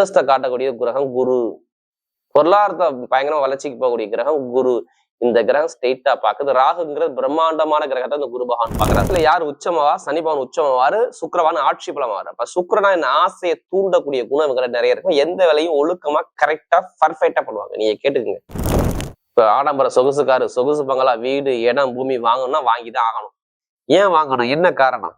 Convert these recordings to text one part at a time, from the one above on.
அந்தஸ்தை காட்டக்கூடிய கிரகம் குரு. பொருளாதாரத்தை பயங்கரமா வளர்ச்சிக்கு போகக்கூடிய கிரகம் குரு. இந்த கிரகம் ஸ்ட்ரெயிட்டா பாக்குது ராகுங்கிறது பிரம்மாண்டமான கிரகத்தை இந்த குரு பகவான் பாக்குறாரு அதுல யார் உச்சமாவா? சனி பகவான் உச்சமாவாரு. சுக்கரவான் ஆட்சி பலமாவாரு. அப்ப சுக்கிரனா இந்த ஆசையை தூண்டக்கூடிய குணம் நிறைய இருக்கும் எந்த வேலையும் ஒழுக்கமா கரெக்டா பர்ஃபெக்டா பண்ணுவாங்க. நீங்க கேட்டுக்குங்க. இப்ப ஆடம்பர சொகுசு காரு சொகுசு பங்களா வீடு இடம் பூமி வாங்கணும்னா வாங்கிதான் ஆகணும். ஏன் வாங்கணும்? என்ன காரணம்?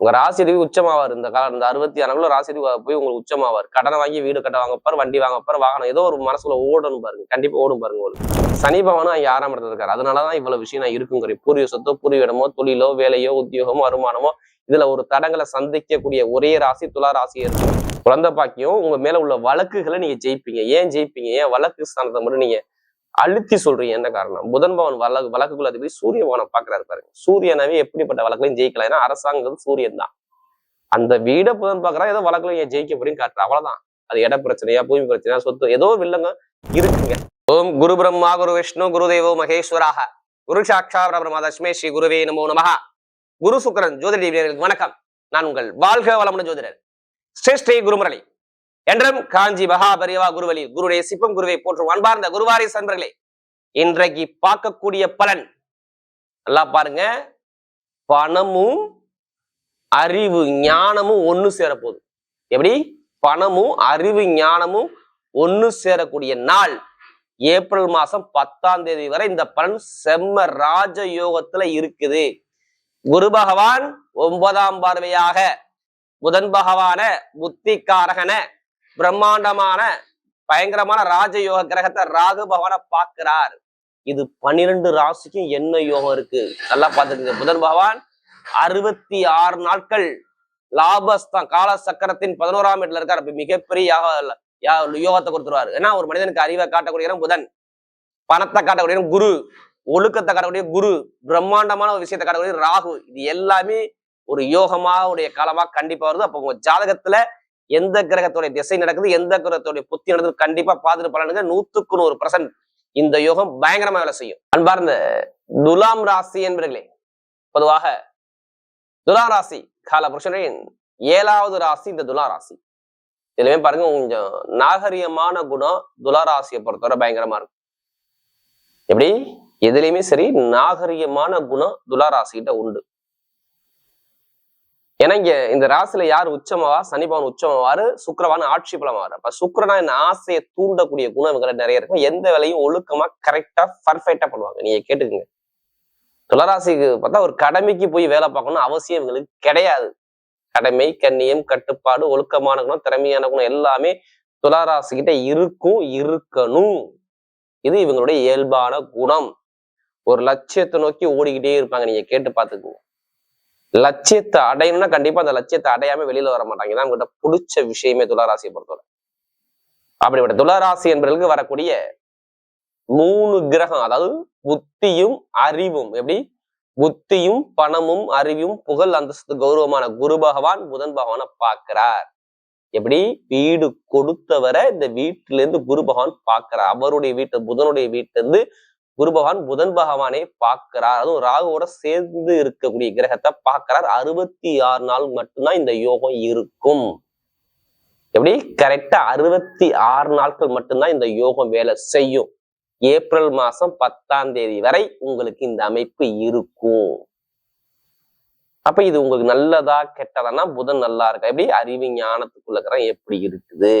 உங்க ராசிரிவு உச்சமாவார்? இந்த காலம் இந்த அறுபத்தி ஆறுல ராசிரிவு போய் உங்களுக்கு உச்சமாவார்? கடனை வாங்கி வீடு கட்ட வாங்கப்பார் வண்டி வாங்கப்பார் வாகனம் ஏதோ ஒரு மனசுல ஓடணும் பாருங்க. கண்டிப்பா ஓடும் பாருங்க உங்களுக்கு. சனி பவனும் அங்கே ஆறாம் இடத்துல இருக்காரு. அதனாலதான் இவ்வளவு விஷயம் நான் இருக்குங்கிற பூர்வீக சொத்தோ பூர்வீடமோ தொழிலோ வேலையோ உத்தியோகமோ வருமானமோ இதுல ஒரு தடங்களை சந்திக்கக்கூடிய ஒரே ராசி துலா ராசி இருக்கும் குழந்தை பாக்கியம் உங்க மேல உள்ள வழக்குகளை நீங்க ஜெயிப்பீங்க. ஏன் ஜெயிப்பீங்க? ஏன் வழக்கு ஸ்தானத்தை மட்டும் நீங்க அழுத்தி சொல்றீங்க. என்ன காரணம்? புதன் பவன் வழக்கு வழக்குக்குள்ள அதிபதி சூரிய பவனை பாக்குறாரு பாருங்க. சூரியனாவே எப்படிப்பட்ட வழக்குலையும் ஜெயிக்கலாம். ஏன்னா அரசாங்கம் சூரியன் தான். அந்த வீட புதன் பாக்குறா ஏதோ வழக்குல ஏன் ஜெயிக்க முடியும் காட்டுற. அவ்வளவுதான். அது இட பிரச்சனையா பூமி பிரச்சனையா சொத்து ஏதோ வில்லங்க இருக்குங்க. ஓம் குரு பிரம்மா குரு விஷ்ணு குரு தேவோ மகேஸ்வராக. குரு சாட்சா பிரம்மா தஸ்மே ஸ்ரீ குருவே நமோ நமகா குரு சுக்கரன் ஜோதிடர்களுக்கு வணக்கம். நான் உங்கள் வாழ்க வளமுடன் ஜோதிடர். ஸ்ரீ ஸ்ரீ குருமுரளி. என்றும் காஞ்சி மகாபரிவா குருவலி குருடைய சிப்பம் குருவை போற்றும் அன்பார்ந்த குருவாரி சன்பர்களே இன்றைக்கு பார்க்கக்கூடிய பலன். நல்லா பாருங்க. பணமும் அறிவு ஞானமும் ஒண்ணு சேரப்போகுது. எப்படி? பணமும் அறிவு ஞானமும் ஒண்ணு சேரக்கூடிய நாள். ஏப்ரல் மாசம் பத்தாம் தேதி வரை இந்த பலன் செம்ம ராஜ யோகத்துல இருக்குது. குரு பகவான் ஒன்பதாம் பார்வையாக புதன் பகவான புத்திக்காரகன பிரம்மாண்டமான பயங்கரமான ராஜயோக கிரகத்தை ராகு பகவான பார்க்கிறார். இது பன்னிரண்டு ராசிக்கும் என்ன யோகம் இருக்கு? நல்லா பார்த்துக்கங்க. புதன் பகவான் அறுபத்தி ஆறு நாட்கள் லாபஸ்தான். கால சக்கரத்தின் பதினோராம் இடத்துல இருக்கார். அப்ப மிகப்பெரிய யாக- யோகத்தை கொடுத்துருவாரு. ஏன்னா ஒரு மனிதனுக்கு அறிவை காட்டக்கூடிய புதன். பணத்தை காட்டக்கூடிய குரு. ஒழுக்கத்தை காட்டக்கூடிய குரு. பிரம்மாண்டமான ஒரு விஷயத்தை காட்டக்கூடிய ராகு. இது எல்லாமே ஒரு யோகமா உடைய காலமா கண்டிப்பா வருது. அப்போ உங்க ஜாதகத்துல எந்த கிரகத்துடைய திசை நடக்குது எந்த கிரகத்துடைய புத்தி நடக்குது கண்டிப்பா பார்த்துட்டு பலனுங்க. நூத்துக்கு நூறு பர்சன்ட் இந்த யோகம் பயங்கரமா வேலை செய்யும். அன்பார்ந்த துலாம் ராசி என்பர்களே பொதுவாக துலாம் ராசி கால புருஷனின் ஏழாவது ராசி இந்த துலா ராசி. இதுலயுமே பாருங்க கொஞ்சம் நாகரிகமான குணம் துலா ராசியை பொறுத்தவரை பயங்கரமா இருக்கும். எப்படி? எதுலையுமே சரி நாகரிகமான குணம் துலா ராசிகிட்ட உண்டு. ஏன்னா இங்க இந்த ராசியில யார் உச்சமாவா? சனிபவன் உச்சமாவாரு சுக்கரவான் ஆட்சி பலமாவாரு அப்ப சுக்கிரனா இந்த ஆசையை தூண்டக்கூடிய குணம் இவங்க நிறைய இருக்கும். எந்த வேலையும் ஒழுக்கமா கரெக்டா பர்ஃபெக்டா பண்ணுவாங்க. நீங்க கேட்டுக்குங்க. துளராசிக்கு பார்த்தா ஒரு கடமைக்கு போய் வேலை பார்க்கணும் அவசியம் இவங்களுக்கு கிடையாது. கடமை கண்ணியம் கட்டுப்பாடு ஒழுக்கமான குணம் திறமையான குணம் எல்லாமே துளாராசி கிட்ட இருக்கும் இருக்கணும். இது இவங்களுடைய இயல்பான குணம். ஒரு லட்சியத்தை நோக்கி ஓடிக்கிட்டே இருப்பாங்க. நீங்க கேட்டு பார்த்துக்குங்க. லட்சியத்தை அடையணும்னா கண்டிப்பா அந்த லட்சியத்தை அடையாம வெளியில வர மாட்டாங்க. தான் உங்ககிட்ட பிடிச்ச விஷயமே துளாராசியை பொறுத்தவரை. அப்படிப்பட்ட துளாராசி என்பவர்களுக்கு வரக்கூடிய மூணு கிரகம் அதாவது புத்தியும் அறிவும். எப்படி? புத்தியும் பணமும் அறிவும் புகழ் அந்தஸ்து கௌரவமான குரு பகவான் புதன் பகவானை பார்க்கிறார். எப்படி? வீடு கொடுத்தவரை இந்த வீட்டில இருந்து குரு பகவான் பார்க்கிறார். அவருடைய வீட்டு புதனுடைய வீட்டில இருந்து குரு பகவான் புதன் பகவானை பார்க்கிறார். அதுவும் ராகுவோட சேர்ந்து இருக்கக்கூடிய கிரகத்தை பார்க்கிறார். அறுபத்தி ஆறு நாள் மட்டும்தான் இந்த யோகம் இருக்கும். எப்படி? கரெக்டா அறுபத்தி ஆறு நாட்கள் மட்டும்தான் இந்த யோகம் வேலை செய்யும். ஏப்ரல் மாசம் பத்தாம் தேதி வரை உங்களுக்கு இந்த அமைப்பு இருக்கும். அப்ப இது உங்களுக்கு நல்லதா கெட்டதானா? புதன் நல்லா இருக்கா? எப்படி? அறிவு ஞானத்துக்குள்ள எப்படி இருக்குது?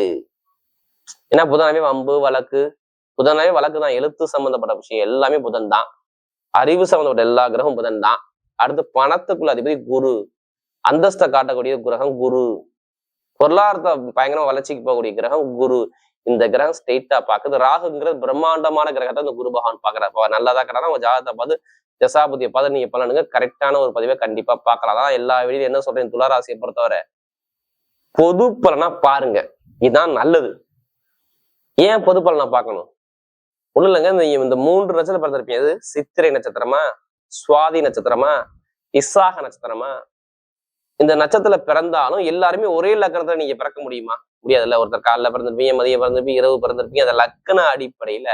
ஏன்னா புதனாவே வம்பு வழக்கு புதனாவே வழக்கு தான். எழுத்து சம்பந்தப்பட்ட விஷயம் எல்லாமே புதன் தான் அறிவு சம்பந்தப்பட்ட எல்லா கிரகமும் புதன் தான் அடுத்து பணத்துக்குள்ள அதிபதி குரு. அந்தஸ்தை காட்டக்கூடிய கிரகம் குரு. பொருளாதாரத்தை பயங்கரமா வளர்ச்சிக்கு போகக்கூடிய கிரகம் குரு. இந்த கிரகம் ஸ்ட்ரெயிட்டா பாக்குது ராகுங்கிறது பிரம்மாண்டமான கிரகத்தை இந்த குரு பகவான் பாக்குறாரு நல்லதா கிடையாது உங்க ஜாதகத்தை பார்த்து தசாபதியை பார்த்து நீங்க பலனுங்க கரெக்டான ஒரு பதிவை கண்டிப்பா பார்க்கலாம். அதான் எல்லா வெளியும் என்ன சொல்றேன்? துளாராசியை பொறுத்தவரை. பொது பலனா பாருங்க. இதுதான் நல்லது. ஏன் பொது பலனா பார்க்கணும்? ஒண்ணு இல்லைங்க இந்த இந்த மூன்று நட்சத்திரம் பிறந்திருப்பீங்க அது சித்திரை நட்சத்திரமா? சுவாதி நட்சத்திரமா? இசாக நட்சத்திரமா? இந்த நட்சத்திரத்துல பிறந்தாலும் எல்லாருமே ஒரே லக்கணத்துல நீங்க பிறக்க முடியுமா? முடியாதுல்ல. ஒருத்தர் காலைல பிறந்திருப்பீங்க மதியம் பிறந்திருப்பீங்க இரவு பிறந்திருப்பீங்க. அந்த லக்கண அடிப்படையில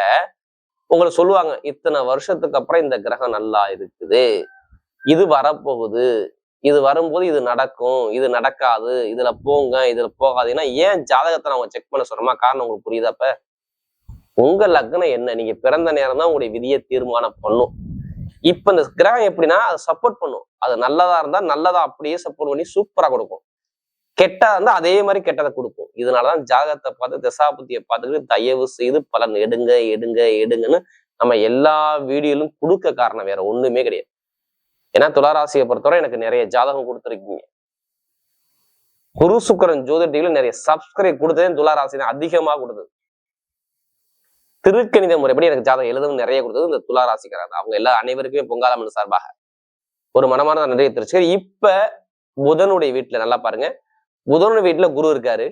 உங்களை சொல்லுவாங்க இத்தனை வருஷத்துக்கு அப்புறம் இந்த கிரகம் நல்லா இருக்குது. இது வரப்போகுது. இது வரும்போது இது நடக்கும். இது நடக்காது. இதுல போங்க இதுல போகாதுன்னா ஏன் ஜாதகத்தை நான் செக் பண்ண சொல்றோமா? காரணம் உங்களுக்கு புரியுதா அப்ப? உங்க லக்னம் என்ன? நீங்க பிறந்த நேரம் தான் உங்களுடைய விதியை தீர்மானம் பண்ணும். இப்ப இந்த கிரகம் எப்படின்னா அதை சப்போர்ட் பண்ணும். அது நல்லதா இருந்தா நல்லதா அப்படியே சப்போர்ட் பண்ணி சூப்பரா கொடுக்கும். கெட்டதா இருந்தா அதே மாதிரி கெட்டதை கொடுக்கும். இதனாலதான் ஜாதகத்தை பார்த்து தசாபுத்தியை பார்த்துக்கிட்டு தயவு செய்து பலன் எடுங்க எடுங்க எடுங்கன்னு நம்ம எல்லா வீடியோலும் கொடுக்க காரணம் வேற ஒண்ணுமே கிடையாது. ஏன்னா துளாராசியை பொறுத்தவரை எனக்கு நிறைய ஜாதகம் கொடுத்துருக்கீங்க. குரு சுக்கரன் ஜோதிட நிறைய சப்ஸ்கிரைப் கொடுத்ததே துளாராசி தான் அதிகமா கொடுத்தது. திருக்கணித முறைப்படி எனக்கு ஜாதகம் எழுதவும் நிறைய கொடுத்தது இந்த துளாராசிக்காரர் அவங்க எல்லா அனைவருக்குமே பொங்காலம்மன் சார்பாக ஒரு மனமான நிறைய தெரிச்சு இப்ப புதனுடைய வீட்டுல நல்லா பாருங்க. புதனுடைய வீட்டுல குரு இருக்காரு.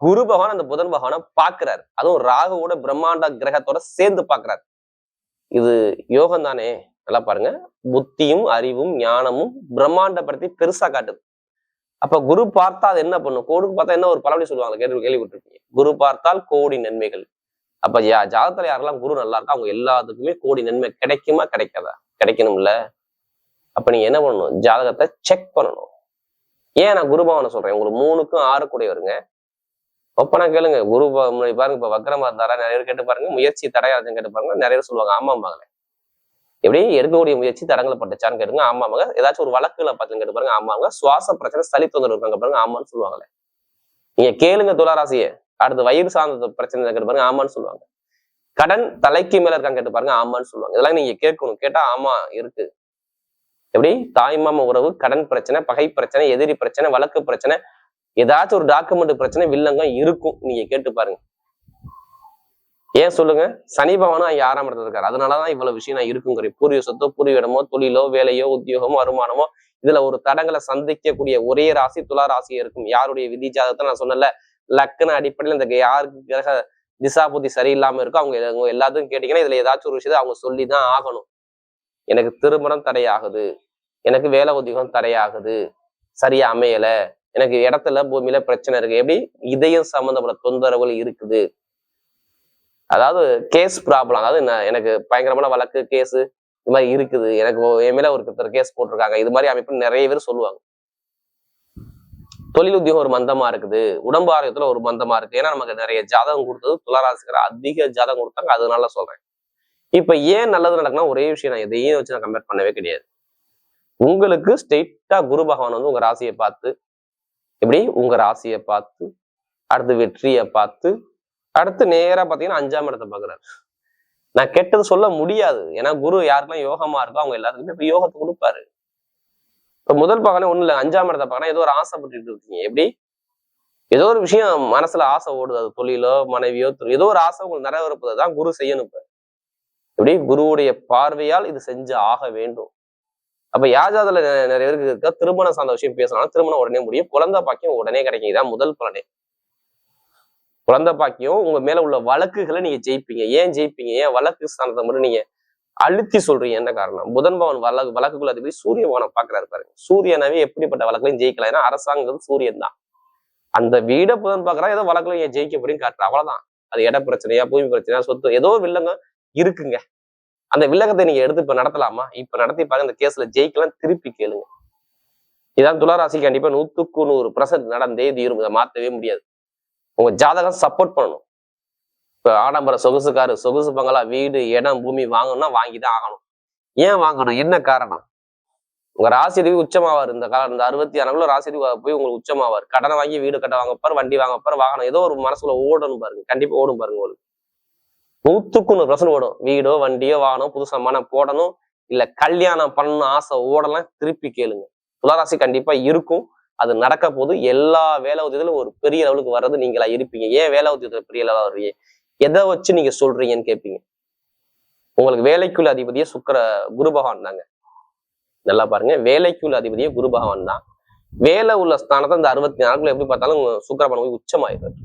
குரு பகவான் அந்த புதன் பகவானை பாக்குறாரு அதுவும் ராகுவோட பிரம்மாண்ட கிரகத்தோட சேர்ந்து பாக்குறாரு இது யோகம் தானே? நல்லா பாருங்க. புத்தியும் அறிவும் ஞானமும் பிரம்மாண்டப்படுத்தி பெருசா காட்டுது அப்ப குரு பார்த்தா அது என்ன பண்ணும்? கோடுக்கு பார்த்தா என்ன ஒரு பழமொழி சொல்லுவாங்க? கேள்வி கேள்விப்பட்டிருப்பீங்க. குரு பார்த்தால் கோடி நன்மைகள். அப்ப யா ஜாதகத்துல யாரெல்லாம் குரு நல்லா இருக்கா அவங்க எல்லாத்துக்குமே கோடி நன்மை கிடைக்குமா கிடைக்காதா? கிடைக்கணும்ல. அப்ப நீங்க என்ன பண்ணணும்? ஜாதகத்தை செக் பண்ணணும். ஏன் நான் குருபவனை சொல்றேன்? உங்களுக்கு மூணுக்கும் ஆறு கூட வருங்க. ஒப்பனா கேளுங்க. குரு முன்னாடி பாருங்க இப்ப வக்கரமா இருந்தாரா? நிறைய பேர் கேட்டு பாருங்க. முயற்சி தடையாதுன்னு கேட்டு பாருங்க. நிறைய பேர் சொல்லுவாங்க ஆமா மகளே. எப்படி? எடுக்கக்கூடிய முயற்சி தடங்களை பட்டுச்சான்னு கேட்டுங்க ஆமாங்க ஏதாச்சும் ஒரு வழக்குல பார்த்து கேட்டு பாருங்க ஆமாங்க சுவாச பிரச்சனை சளி தொந்தரவு இருக்காங்க பாருங்க ஆமான்னு சொல்லுவாங்களே. நீங்க கேளுங்க துளாராசியை. அடுத்து வயிறு சார்ந்த பிரச்சனை கேட்டு பாருங்க ஆமான்னு சொல்லுவாங்க. கடன் தலைக்கு மேல இருக்காங்க கேட்டு பாருங்க ஆமான்னு சொல்லுவாங்க. இதெல்லாம் நீங்க கேட்கணும். கேட்டா ஆமா இருக்கு. எப்படி? தாய்மாம உறவு கடன் பிரச்சனை பகை பிரச்சனை எதிரி பிரச்சனை வழக்கு பிரச்சனை ஏதாச்சும் ஒரு டாக்குமெண்ட் பிரச்சனை வில்லங்கம் இருக்கும். நீங்க கேட்டு பாருங்க. ஏன் சொல்லுங்க? சனி பவனும் அங்க ஆறாம் இடத்துல இருக்காரு. அதனாலதான் இவ்வளவு விஷயம் நான் இருக்குங்கிற பூர்வீக சொத்தோ பூர்வீக இடமோ தொழிலோ வேலையோ உத்தியோகமோ வருமானமோ இதுல ஒரு தடங்களை சந்திக்கக்கூடிய ஒரே ராசி துலா ராசி இருக்கும். யாருடைய விதி ஜாதகத்தை நான் சொன்னல லக்குன்னு அடிப்படையில் இந்த யாருக்கு கிரக திசாபுத்தி சரியில்லாம இருக்கோ அவங்க அவங்க எல்லாத்துக்கும் கேட்டீங்கன்னா இதுல ஏதாச்சும் ஒரு விஷயத்தை அவங்க சொல்லி தான் ஆகணும். எனக்கு திருமணம் தடையாகுது. எனக்கு வேலை உத்தியோகம் தடையாகுது. சரியா அமையல. எனக்கு இடத்துல பூமியில பிரச்சனை இருக்கு. எப்படி? இதயம் சம்பந்தப்பட்ட தொந்தரவுகள் இருக்குது. அதாவது கேஸ் ப்ராப்ளம் அதாவது எனக்கு பயங்கரமான வழக்கு கேஸ் இது மாதிரி இருக்குது. எனக்கு என் மேல ஒருத்தர் கேஸ் போட்டிருக்காங்க. இது மாதிரி அமைப்பு நிறைய பேர் சொல்லுவாங்க. தொழில் உத்தியோகம் ஒரு மந்தமா இருக்குது. உடம்பு ஆரோக்கியத்துல ஒரு மந்தமா இருக்கு. ஏன்னா நமக்கு நிறைய ஜாதகம் கொடுத்தது துளாராசிக்கிற அதிக ஜாதகம் கொடுத்தாங்க. அதனால சொல்றேன். இப்ப ஏன் நல்லது நடக்குன்னா ஒரே விஷயம் நான் எதையும் வச்சு நான் கம்பேர் பண்ணவே கிடையாது. உங்களுக்கு ஸ்ட்ரெயிட்டா குரு பகவான் வந்து உங்க ராசியை பார்த்து எப்படி? உங்க ராசியை பார்த்து அடுத்து வெற்றியை பார்த்து அடுத்து நேரா பாத்தீங்கன்னா அஞ்சாம் இடத்தை பாக்குறாரு நான் கெட்டது சொல்ல முடியாது. ஏன்னா குரு யாருக்கெல்லாம் யோகமா இருக்கோ அவங்க எல்லாத்துக்குமே இப்ப யோகத்தை கொடுப்பாரு. இப்ப முதல் பார்க்கணும் ஒன்றும் இல்ல அஞ்சாம் இடத்த பார்க்கணும் ஏதோ ஒரு ஆசைப்பட்டுட்டு இருக்கீங்க. எப்படி? ஏதோ ஒரு விஷயம் மனசுல ஆசை ஓடுது. அது தொழிலோ மனைவியோ ஏதோ ஒரு ஆசை உங்களுக்கு நிறைவேறப்போது தான் குரு செய்யணும் இப்ப. எப்படி? குருவுடைய பார்வையால் இது செஞ்சு ஆக வேண்டும். அப்ப யாஜாதுல நிறைய பேருக்கு இருக்கா? திருமணம் சார்ந்த விஷயம் பேசலாம் திருமணம் உடனே முடியும். குழந்தை பாக்கியம் உடனே கிடைக்கும். இதான் முதல் பலனே. குழந்தை பாக்கியம் உங்க மேல உள்ள வழக்குகளை நீங்க ஜெயிப்பீங்க. ஏன் ஜெயிப்பீங்க? ஏன் வழக்கு ஸ்தானத்தை மட்டும் நீங்க அழுத்தி சொல்றீங்க. என்ன காரணம்? புதன் பவன் வழக்கு வழக்குக்குள்ள அதிபதி சூரிய பவனை பாக்குறாரு பாருங்க. சூரியனாவே எப்படிப்பட்ட வழக்குலையும் ஜெயிக்கலாம் ஏன்னா அரசாங்கம் சூரியன் தான். அந்த வீட புதன் பாக்குறா ஏதோ வழக்குல ஏன் ஜெயிக்க முடியும் காட்டுற. அவ்வளவுதான். அது இட பிரச்சனையா பூமி பிரச்சனையா சொத்து ஏதோ வில்லங்க இருக்குங்க. அந்த வில்லகத்தை நீங்க எடுத்து இப்ப நடத்தலாமா? இப்ப நடத்தி பாருங்க இந்த கேஸ்ல ஜெயிக்கலாம் திருப்பி கேளுங்க. இதான் துளாராசி கண்டிப்பா நூத்துக்கு நூறு பிரசன்ட் நடந்தே தீரும். இதை மாத்தவே முடியாது. உங்க ஜாதகம் சப்போர்ட் பண்ணணும். இப்ப ஆடம்பர சொகுசுக்காரு சொகுசு பங்களா வீடு இடம் பூமி வாங்கணும்னா வாங்கி தான் ஆகணும். ஏன் வாங்கணும்? என்ன காரணம்? உங்க ராசிதிவி உச்சமாவார். இந்த காலம் இந்த அறுபத்தி ஆறுக்குள்ள ராசிதிவி போய் உங்களுக்கு உச்சமாவார். கடனை வாங்கி வீடு கட்ட வாங்கப்பார் வண்டி வாங்கப்பார் வாகனம் ஏதோ ஒரு மனசுல ஓடணும் பாருங்க. கண்டிப்பா ஓடும் பாருங்க உங்களுக்கு. நூத்துக்கு நூறு பர்சன்ட் ஓடும். வீடோ வண்டியோ வாகனம் புதுசா மனம் போடணும். இல்ல கல்யாணம் பண்ணணும் ஆசை ஓடலாம் திருப்பி கேளுங்க. துளாராசி கண்டிப்பா இருக்கும். அது நடக்க போது எல்லா வேலை உதவியிலும் ஒரு பெரிய லெவலுக்கு வர்றது நீங்களா இருப்பீங்க. ஏன் வேலை உதவியத்துல பெரிய லெவலா வருவீங்க எதை வச்சு நீங்க சொல்றீங்கன்னு கேட்பீங்க உங்களுக்கு வேலைக்குள்ள அதிபதியே சுக்கர குரு பகவான் தாங்க. நல்லா பாருங்க. வேலைக்குள்ள அதிபதியே குரு பகவான் தான். வேலை உள்ள ஸ்தானத்தை இந்த அறுபத்தி நாலுக்குள்ள எப்படி பார்த்தாலும் சுக்கரபன் போய் உச்சமாயிடுவார்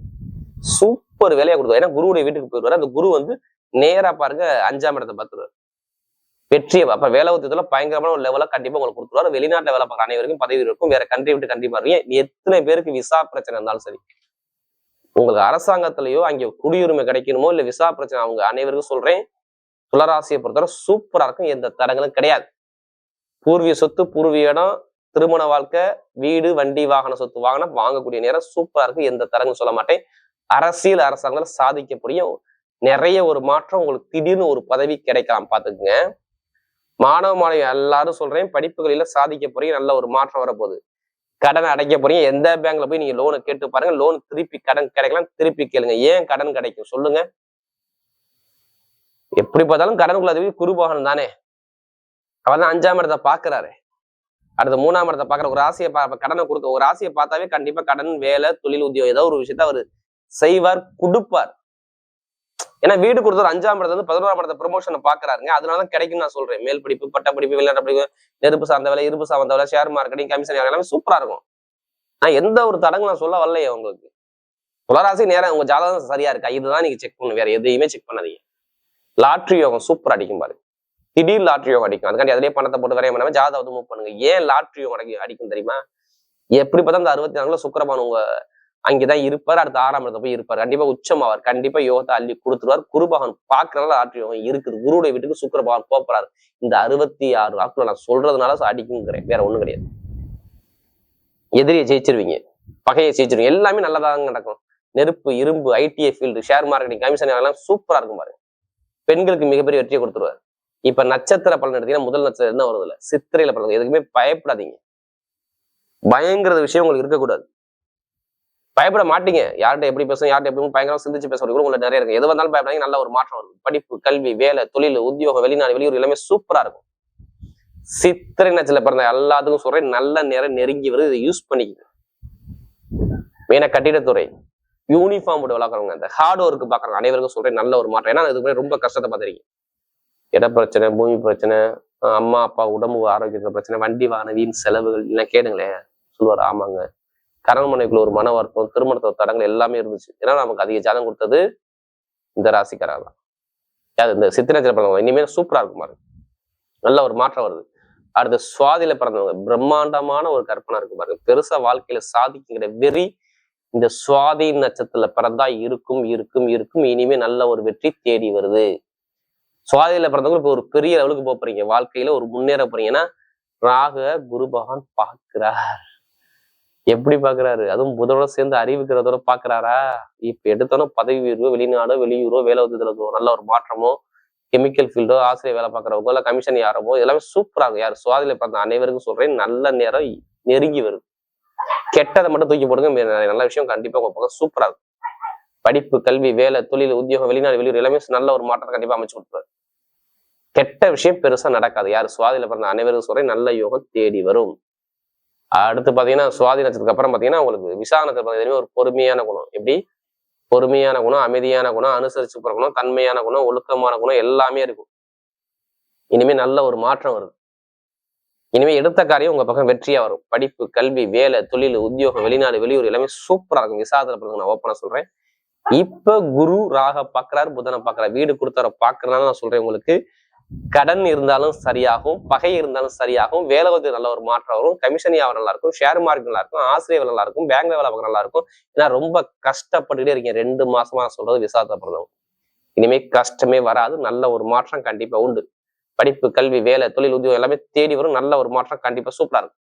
சூப்பர் வேலையை கொடுத்தாரு ஏன்னா குருவுடைய வீட்டுக்கு போயிடுவாரு. அந்த குரு வந்து நேரா பாருங்க அஞ்சாம் இடத்தை பார்த்துருவாரு. வெற்றியை அப்ப வேலை உத்தியத்துல பயங்கரமான ஒரு லெவலா கண்டிப்பா உங்களுக்கு கொடுத்துருவாரு. வெளிநாட்டுல வேலை பார்க்குற அனைவருக்கும் பதவி இருக்கும். வேற கண்ட்ரி விட்டு கண்டிப்பா இருக்கீங்க எத்தனை பேருக்கு விசா பிரச்சனை இருந்தாலும் சரி. உங்களுக்கு அரசாங்கத்திலயோ அங்கே குடியுரிமை கிடைக்கணுமோ இல்ல விசா பிரச்சனை அவங்க அனைவருக்கும் சொல்றேன். துளராசியை பொறுத்தவரை சூப்பரா இருக்கும். எந்த தடங்களும் கிடையாது. பூர்வீக சொத்து பூர்வீக இடம் திருமண வாழ்க்கை வீடு வண்டி வாகன சொத்து வாகனம் வாங்கக்கூடிய நேரம் சூப்பரா இருக்கும். எந்த தரங்கும் சொல்ல மாட்டேன். அரசியல் அரசாங்கத்தில் சாதிக்கக்கூடிய நிறைய ஒரு மாற்றம் உங்களுக்கு திடீர்னு ஒரு பதவி கிடைக்கலாம். பார்த்துக்குங்க. மாணவ மாணவி எல்லாரும் சொல்றேன் படிப்புகளில சாதிக்க போறீங்க நல்ல ஒரு மாற்றம் வரப்போகுது. கடன் அடைக்க போறீங்க எந்த பேங்க்ல போய் நீங்க லோனை கேட்டு பாருங்க லோன் திருப்பி கடன் கிடைக்கலாம் திருப்பி கேளுங்க. ஏன் கடன் கிடைக்கும் சொல்லுங்க. எப்படி பார்த்தாலும் கடனுக்குள்ள அதிபதி குருபோகன் தானே. அவர் தான் அஞ்சாம் இடத்தை பாக்குறாரு அடுத்த மூணாம் இடத்தை பாக்குற ஒரு ஆசையை பா கடனை கொடுக்க ஒரு ஆசையை பார்த்தாவே கண்டிப்பா கடன் வேலை தொழில் உத்தியோகம் ஏதோ ஒரு விஷயத்த அவர் செய்வார் கொடுப்பார். ஏன்னா வீடு கொடுத்தவர் அஞ்சாம் இடத்துல வந்து பதினோராம் இடத்த ப்ரொமோஷனை பாக்குறாருங்க. அதனாலதான் கிடைக்கும் நான் சொல்றேன். மேல் படிப்பு பட்ட படிப்பு வெளிநாட்டு படிப்பு நெருப்பு சார்ந்த வேலை இருப்பு சார்ந்த வேலை ஷேர் மார்க்கெட்டிங் கமிஷன் எல்லாமே சூப்பரா இருக்கும். நான் எந்த ஒரு தடங்கு நான் சொல்ல வரலையே உங்களுக்கு. துளராசி நேரம் உங்க ஜாதகம் சரியா இருக்கா? இதுதான் நீங்க செக் பண்ணு வேற எதையுமே செக் பண்ணாதீங்க. லாட்ரி யோகம் சூப்பர் அடிக்கும் பாரு. திடீர் லாட்ரி யோகம் அடிக்கும். அதுக்காண்டி அதிலே பணத்தை போட்டு வரைய பண்ணாம ஜாதகத்தை மூவ் பண்ணுங்க. ஏன் லாட்ரி யோகம் அடிக்கும் அடிக்கும் தெரியுமா? எப்படி பார்த்தா அந்த அறுபத்தி நாலுல சுக்கரபான் உங்க அங்கேதான் இருப்பார் அடுத்த ஆறாம் இடத்துல போய் இருப்பார். கண்டிப்பா உச்சமாவார் கண்டிப்பா யோகத்தை அள்ளி கொடுத்துருவார். குருபகவான் பாக்குறதுனால லாட்ரி யோகம் இருக்குது. குருடைய வீட்டுக்கு சுக்கரபகவான் போறாரு. இந்த அறுபத்தி ஆறு வாக்குல நான் சொல்றதுனால அடிக்குங்கிறேன் வேற ஒண்ணும் கிடையாது. எதிரியை ஜெயிச்சிருவீங்க. பகையை ஜெயிச்சிருவீங்க. எல்லாமே நல்லதாக நடக்கும். நெருப்பு இரும்பு ITI field share marketing commission எல்லாம் சூப்பரா இருக்கும் பாருங்க. பெண்களுக்கு மிகப்பெரிய வெற்றியை கொடுத்துருவார். இப்ப நட்சத்திர பலன் எடுத்தீங்கன்னா முதல் நட்சத்திரம் என்ன வருது இல்ல சித்திரையில பலன். எதுக்குமே பயப்படாதீங்க. பயங்கர விஷயம் உங்களுக்கு இருக்கக்கூடாது. பயப்பட மாட்டீங்க. யார்கிட்ட எப்படி பேசணும் யார்கிட்ட எப்படி பயங்கரம் சிந்திச்சு பேசுறது கூட உங்களுக்கு நிறைய இருக்கு. எது வந்தாலும் பயப்படாங்க நல்ல ஒரு மாற்றம் வரும். படிப்பு கல்வி வேலை தொழில் உத்தியோகம் வெளிநாடு வெளியூர் எல்லாமே சூப்பரா இருக்கும். சித்திரை நட்சத்திர பிறந்த எல்லாத்துக்கும் சொல்றேன் நல்ல நேரம் நெருங்கி வருது. இதை யூஸ் பண்ணிக்கங்க. மெயினா கட்டிடத்துறை. யூனிஃபார்ம் போட்டு வளர்க்குறவங்க. அந்த ஹார்ட் ஒர்க் பாக்குறாங்க அனைவருக்கும் சொல்றேன் நல்ல ஒரு மாற்றம். ஏன்னா இதுக்கு ரொம்ப கஷ்டத்தை பார்த்துருக்கீங்க. இட பிரச்சனை பூமி பிரச்சனை அம்மா அப்பா உடம்பு ஆரோக்கியத்தில் பிரச்சனை வண்டி வாகன வீண் செலவுகள் எல்லாம் கேளுங்களேன். சொல்லுவார் ஆமாங்க. கரண்மனைக்குள்ள ஒரு மன வருத்தம் திருமணத்தோட தடங்கள் எல்லாமே இருந்துச்சு. ஏன்னா நமக்கு அதிக ஜாதகம் கொடுத்தது இந்த ராசிக்காரர் தான். இந்த சித்திரத்தில் பிறந்தவங்க. இனிமேல் சூப்பரா இருக்கும் பாருங்க. நல்ல ஒரு மாற்றம் வருது. அடுத்து சுவாதியில பிறந்தவங்க. பிரம்மாண்டமான ஒரு கற்பனை இருக்கு பாருங்க. பெருசா வாழ்க்கையில சாதிக்கிற வெறி இந்த சுவாதி நட்சத்திரத்துல பிறந்தா இருக்கும் இருக்கும் இருக்கும். இனிமே நல்ல ஒரு வெற்றி தேடி வருது. சுவாதியில பிறந்தவங்க இப்போ ஒரு பெரிய லெவலுக்கு போக போறீங்க. வாழ்க்கையில ஒரு முன்னேற போறீங்கன்னா ராக குரு பகவான் பார்க்கிறார். எப்படி பாக்குறாரு? அதுவும் புதனோட சேர்ந்து அறிவிக்கிறதோட பாக்குறாரா? இப்ப எடுத்தாலும் பதவி உயர்வோ வெளிநாடோ வெளியூரோ வேலை உதவிகளோ நல்ல ஒரு மாற்றமோ கெமிக்கல் ஃபீல்டோ ஆசிரியர் வேலை பார்க்குறவங்க இல்லை கமிஷன் யாரமோ எல்லாமே சூப்பராங்க யார் சுவாதியில பார்த்த அனைவருக்கும் சொல்றேன் நல்ல நேரம் நெருங்கி வருது. கெட்டதை மட்டும் தூக்கி போடுங்க நல்ல விஷயம் கண்டிப்பா உங்க பக்கம் சூப்பரா இருக்கும் படிப்பு கல்வி வேலை தொழில் உத்தியோகம் வெளிநாடு வெளியூர் எல்லாமே நல்ல ஒரு மாற்றத்தை கண்டிப்பா அமைச்சு கொடுப்பாரு. கெட்ட விஷயம் பெருசா நடக்காது. யார் சுவாதியில பிறந்த அனைவருக்கும் சொல்றேன் நல்ல யோகம் தேடி வரும். அடுத்து பாத்தீங்கன்னா சுவாதி நட்சத்திரத்துக்கு அப்புறம் பாத்தீங்கன்னா உங்களுக்கு விசா நட்சத்திரம் ஒரு பொறுமையான குணம். எப்படி? பொறுமையான குணம் அமைதியான குணம் அனுசரிச்சு போகிற குணம் தன்மையான குணம் ஒழுக்கமான குணம் எல்லாமே இருக்கும். இனிமே நல்ல ஒரு மாற்றம் வருது. இனிமே எடுத்த காரியம் உங்க பக்கம் வெற்றியா வரும். படிப்பு கல்வி வேலை தொழில் உத்தியோகம் வெளிநாடு வெளியூர் எல்லாமே சூப்பரா இருக்கும். விசாகத்துல பிறகு நான் ஓப்பனா சொல்றேன். இப்ப குரு ராக பாக்குறாரு புதனை பாக்குறாரு. வீடு கொடுத்தார பாக்குறதுனால நான் சொல்றேன் உங்களுக்கு. கடன் இருந்தாலும் சரியாகும் பகை இருந்தாலும் சரியாகும் வேலை வந்து நல்ல ஒரு மாற்றம் வரும் கமிஷன் வியாபாரம் நல்லா இருக்கும் ஷேர் மார்க்கெட் நல்லா இருக்கும் ஆசிரியர் நல்லா இருக்கும் பேங்க் வேலை பார்க்க நல்லா இருக்கும். ஏன்னா ரொம்ப கஷ்டப்பட்டுக்கிட்டே இருக்கீங்க. ரெண்டு மாசமா சொல்றது விசாரத்தை இனிமே கஷ்டமே வராது. நல்ல ஒரு மாற்றம் கண்டிப்பா உண்டு. படிப்பு கல்வி வேலை தொழில் உத்தியோகம் எல்லாமே தேடி வரும். நல்ல ஒரு மாற்றம் கண்டிப்பா சூப்பரா இருக்கும்.